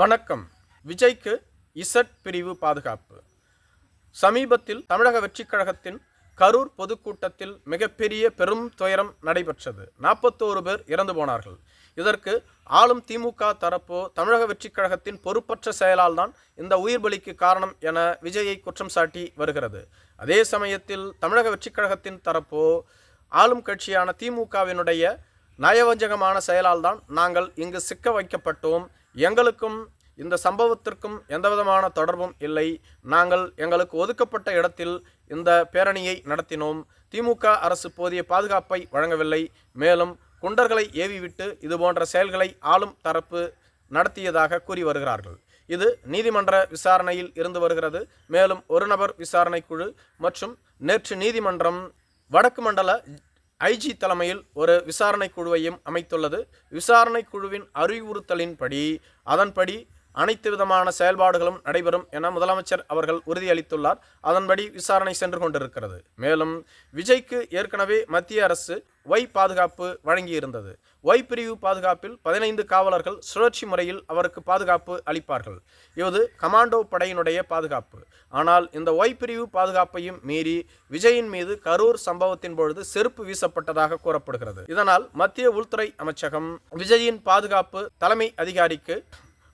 வணக்கம். விஜய்க்கு இசட் பிரிவு பாதுகாப்பு. சமீபத்தில் தமிழக வெற்றிக் கழகத்தின் கரூர் பொதுக்கூட்டத்தில் மிகப்பெரிய பெரும் துயரம் நடைபெற்றது. நாற்பத்தோரு பேர் இறந்து போனார்கள். இதற்கு ஆளும் திமுக தரப்போ தமிழக வெற்றிக் கழகத்தின் பொறுப்பற்ற செயலால் தான் இந்த உயிர் பலிக்கு காரணம் என விஜயை குற்றம் சாட்டி வருகிறது. அதே சமயத்தில் தமிழக வெற்றிக் கழகத்தின் தரப்போ ஆளும் கட்சியான திமுகவினுடைய நயவஞ்சகமான செயலால் தான் நாங்கள் இங்கு சிக்க வைக்கப்பட்டோம். எங்களுக்கும் இந்த சம்பவத்திற்கும் எந்தவிதமான தொடர்பும் இல்லை. நாங்கள் எங்களுக்கு ஒதுக்கப்பட்ட இடத்தில் இந்த பேரணியை நடத்தினோம். திமுக அரசு போதிய பாதுகாப்பை வழங்கவில்லை. மேலும் குண்டர்களை ஏவிவிட்டு இதுபோன்ற செயல்களை ஆளும் தரப்பு நடத்தியதாக கூறி வருகிறார்கள். இது நீதிமன்ற விசாரணையில் இருந்து வருகிறது. மேலும் ஒரு நபர் விசாரணை குழு மற்றும் நேற்று நீதிமன்றம் வடக்கு மண்டல ஐஜி தலைமையில் ஒரு விசாரணை குழுவையும் அமைத்துள்ளது. விசாரணை குழுவின் அறிவுறுத்தலின்படி அதன்படி அனைத்து விதமான செயல்பாடுகளும் நடைபெறும் என முதலமைச்சர் அவர்கள் உறுதியளித்துள்ளார். அதன்படி விசாரணை சென்று கொண்டிருக்கிறது. மேலும் விஜய்க்கு ஏற்கனவே மத்திய அரசு ஒய் பாதுகாப்பு வழங்கியிருந்தது. ஒய் பிரிவு பாதுகாப்பில் பதினைந்து காவலர்கள் சுழற்சி முறையில் அவருக்கு பாதுகாப்பு அளிப்பார்கள். இது கமாண்டோ படையினுடைய பாதுகாப்பு. ஆனால் இந்த ஒய் பிரிவு பாதுகாப்பையும் மீறி விஜயின் மீது கரூர் சம்பவத்தின் பொழுது செருப்பு வீசப்பட்டதாக கூறப்படுகிறது. இதனால் மத்திய உள்துறை அமைச்சகம் விஜயின் பாதுகாப்பு தலைமை அதிகாரிக்கு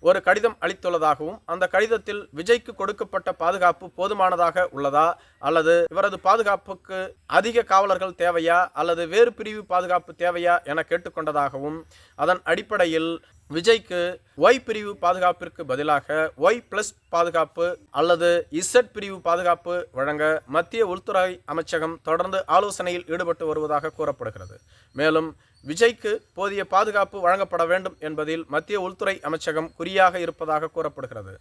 ஒரு கடிதம் அளித்துள்ளதாகவும் அந்த கடிதத்தில் விஜய்க்கு கொடுக்கப்பட்ட பாதுகாப்பு போதுமானதாக உள்ளதா? அல்லது இவரது பாதுகாப்புக்கு அதிக காவலர்கள் தேவையா? அல்லது வேறு பிரிவு பாதுகாப்பு தேவையா? என கேட்டுக்கொண்டதாகவும் அதன் அடிப்படையில் விஜய்க்கு ஒய் பிரிவு பாதுகாப்பிற்கு பதிலாக ஒய் பிளஸ் பாதுகாப்பு அல்லது இசட் பிரிவு பாதுகாப்பு வழங்க மத்திய உள்துறை அமைச்சகம் தொடர்ந்து ஆலோசனையில் ஈடுபட்டு வருவதாக கூறப்படுகிறது. மேலும் விஜய்க்கு போதிய பாதுகாப்பு வழங்கப்பட வேண்டும் என்பதில் மத்திய உள்துறை அமைச்சகம் குறியாக இருப்பதாக கூறப்படுகிறது.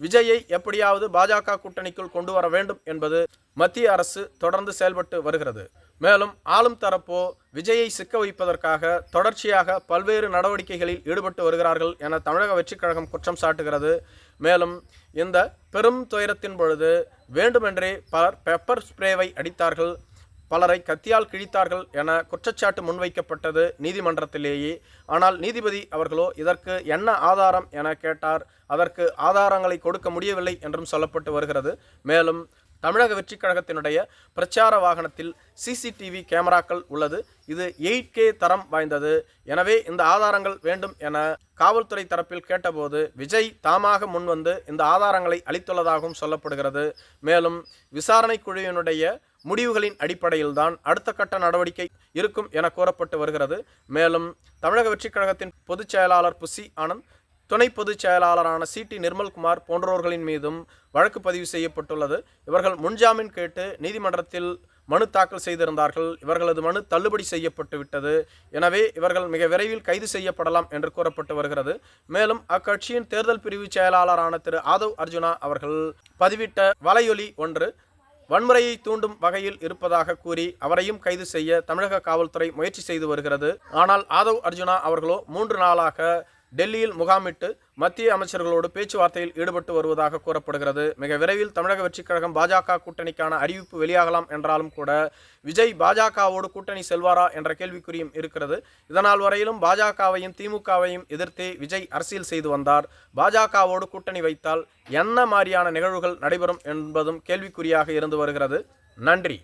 விஜயை எப்படியாவது பாஜக கூட்டணிக்குள் கொண்டு வர வேண்டும் என்பது மத்திய அரசு தொடர்ந்து செயல்பட்டு வருகிறது. மேலும் ஆளும் தரப்போ விஜயை சிக்க வைப்பதற்காக தொடர்ச்சியாக பல்வேறு நடவடிக்கைகளில் ஈடுபட்டு வருகிறார்கள் என தமிழக வெற்றிக் கழகம் குற்றம் சாட்டுகிறது. மேலும் இந்த பெரும் துயரத்தின் பொழுது வேண்டுமென்றே பலர் பெப்பர் ஸ்ப்ரேவை அடித்தார்கள். பலரை கத்தியால் கிழித்தார்கள் என குற்றச்சாட்டு முன்வைக்கப்பட்டது நீதிமன்றத்திலேயே. ஆனால் நீதிபதி அவர்களோ இதற்கு என்ன ஆதாரம் என கேட்டார். அதற்கு ஆதாரங்களை கொடுக்க முடியவில்லை என்றும் சொல்லப்பட்டு வருகிறது. மேலும் தமிழக வெற்றிக் கழகத்தினுடைய பிரச்சார வாகனத்தில் சிசிடிவி கேமராக்கள் உள்ளது. இது எயிட் கே தரம் வாய்ந்தது. எனவே இந்த ஆதாரங்கள் வேண்டும் என காவல்துறை தரப்பில் கேட்டபோது விஜய் தாமாக முன்வந்து இந்த ஆதாரங்களை அளித்துள்ளதாகவும் சொல்லப்படுகிறது. மேலும் விசாரணை குழுவினுடைய முடிவுகளின் அடிப்படையில்தான் அடுத்த கட்ட நடவடிக்கை இருக்கும் என கூறப்பட்டு வருகிறது. மேலும் தமிழக வெற்றிக் கழகத்தின் பொதுச் செயலாளர் புசி ஆனந்த் துணை பொதுச் செயலாளரான சி. டி. நிர்மல்குமார் போன்றோர்களின் மீதும் வழக்கு பதிவு செய்யப்பட்டுள்ளது. இவர்கள் முன்ஜாமீன் கேட்டு நீதிமன்றத்தில் மனு தாக்கல் செய்திருந்தார்கள். இவர்களது மனு தள்ளுபடி செய்யப்பட்டு விட்டது. எனவே இவர்கள் மிக விரைவில் கைது செய்யப்படலாம் என்று கூறப்பட்டு வருகிறது. மேலும் அக்கட்சியின் தேர்தல் பிரிவு செயலாளரான திரு. ஆதவ் அர்ஜுனா அவர்கள் பதிவிட்ட வலையொலி ஒன்று வன்முறையை தூண்டும் வகையில் இருப்பதாக கூறி அவரையும் கைது செய்ய தமிழக காவல்துறை முயற்சி செய்து வருகிறது. ஆனால் ஆதவ் அர்ஜுனா அவர்களோ மூன்று நாளாக டெல்லியில் முகாமிட்டு மத்திய அமைச்சர்களோடு பேச்சுவார்த்தையில் ஈடுபட்டு வருவதாக கூறப்படுகிறது. மிக விரைவில் தமிழக வெற்றிக் கழகம் பாஜக கூட்டணிக்கான அறிவிப்பு வெளியாகலாம் என்றாலும் கூட விஜய் பாஜகவோடு கூட்டணி செல்வாரா என்ற கேள்விக்குறியும் இருக்கிறது. இதனால் வரையிலும் பாஜகவையும் திமுகவையும் எதிர்த்தே விஜய் அரசியல் செய்து வந்தார். பாஜகவோடு கூட்டணி வைத்தால் என்ன மாதிரியான நிகழ்வுகள் நடைபெறும் என்பதும் கேள்விக்குறியாக இருந்து வருகிறது. நன்றி.